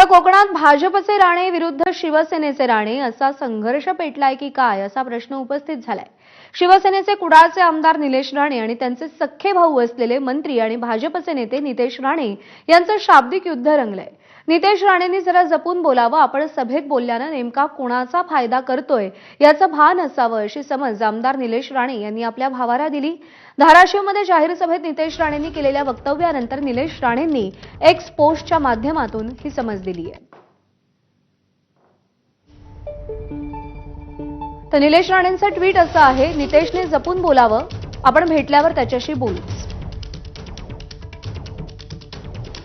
तर कोकणात भाजपचे राणे विरुद्ध शिवसेनेचे राणे असा संघर्ष पेटलाय की काय असा प्रश्न उपस्थित झालाय. शिवसेनेचे कुडाळचे आमदार निलेश राणे आणि त्यांचे सख्खे भाऊ असलेले मंत्री आणि भाजपचे नेते नितेश राणे यांचं शाब्दिक युद्ध रंगलंय. नितेश राणेंनी जरा जपून बोलावं. आपण सभेत बोलल्यानं नेमका कोणाचा फायदा करतोय याचं भान असावं अशी समज आमदार निलेश राणे यांनी आपल्या भावाला दिली. धाराशिवमध्ये जाहीर सभेत नितेश राणेंनी केलेल्या वक्तव्यानंतर निलेश राणेंनी एक्स पोस्टच्या माध्यमातून ही समज दिली आहे. तर निलेश राणेंचं ट्विट असं आहे नितेशने जपून बोलावं. आपण भेटल्यावर त्याच्याशी बोलू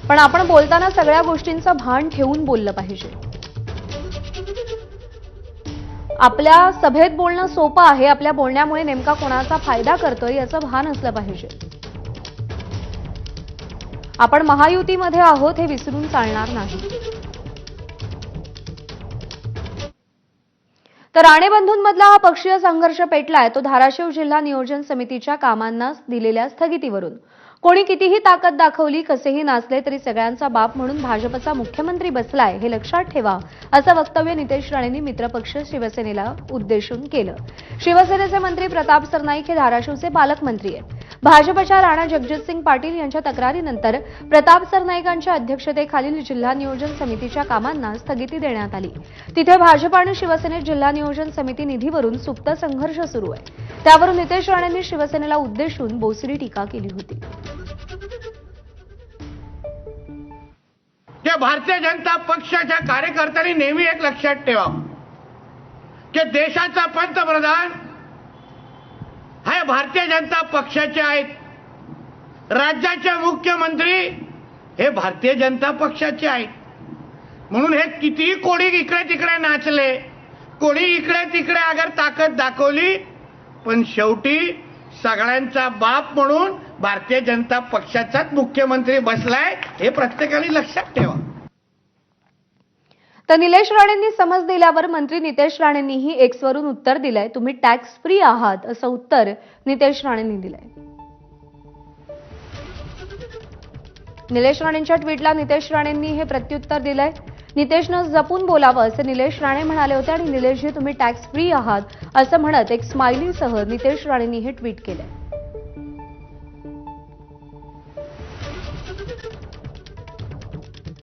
पण आपण बोलताना सगळ्या गोष्टींचं भान ठेवून बोललं पाहिजे. आपल्या सभेत बोलणं सोपं आहे आपल्या बोलण्यामुळे नेमका कोणाचा फायदा करतोय याचं भान असलं पाहिजे. आपण महायुतीमध्ये आहोत हे विसरून चालणार नाही. तर राणेबंधूंमधला हा पक्षीय संघर्ष पेटलाय तो धाराशिव जिल्हा नियोजन समितीच्या कामांना दिलेल्या स्थगितीवरून. कोणी कितीही ताकद दाखवली कसेही नाचले तरी सगळ्यांचा बाप म्हणून भाजपचा मुख्यमंत्री बसलाय हे लक्षात ठेवा असं वक्तव्य नितेश राणेंनी मित्रपक्ष शिवसेनेला उद्देशून केलं. शिवसेनेचे मंत्री प्रताप सरनाईक हे धाराशिवचे पालकमंत्री आहेत. भाजपच्या राणा जगजितसिंग पाटील यांच्या तक्रारीनंतर प्रताप सरनाईकांच्या अध्यक्षतेखालील जिल्हा नियोजन समितीच्या कामांना स्थगिती देण्यात आली. तिथे भाजप आणि शिवसेनेत जिल्हा नियोजन समिती निधीवरून सुप्त संघर्ष सुरू आहे. त्यावरून नितेश राणेंनी शिवसेनेला उद्देशून बोसरी टीका केली होती. की भारतीय जनता पक्षाच्या कार्यकर्त्यांनी नेहमी एक लक्षात ठेवा की देशाचा पंतप्रधान हे भारतीय जनता पक्षाचे आहेत. राज्याचे मुख्यमंत्री हे भारतीय जनता पक्षाचे आहेत. म्हणून हे कितीही कोणी इकडे तिकडे नाचले कोणी इकडे तिकडे अगर ताकद दाखवली पण शेवटी सगळ्यांचा बाप म्हणून भारतीय जनता पक्षाचाच मुख्यमंत्री बसलाय हे प्रत्येकाने लक्षात ठेवा. तर निलेश राणेंनी समज दिल्यावर मंत्री नितेश राणेंनीही एक्सवरून उत्तर दिलंय. तुम्ही टॅक्स फ्री आहात असं उत्तर नितेश राणेंनी दिलंय. निलेश राणेंच्या ट्विटला नितेश राणेंनी हे प्रत्युत्तर दिलंय. नितेशनं जपून बोलावं असे निलेश राणे म्हणाले होते आणि निलेशजी तुम्ही टॅक्स फ्री आहात असं म्हणत एक स्माइलीसह नितेश राणेंनी हे ट्विट केलंय.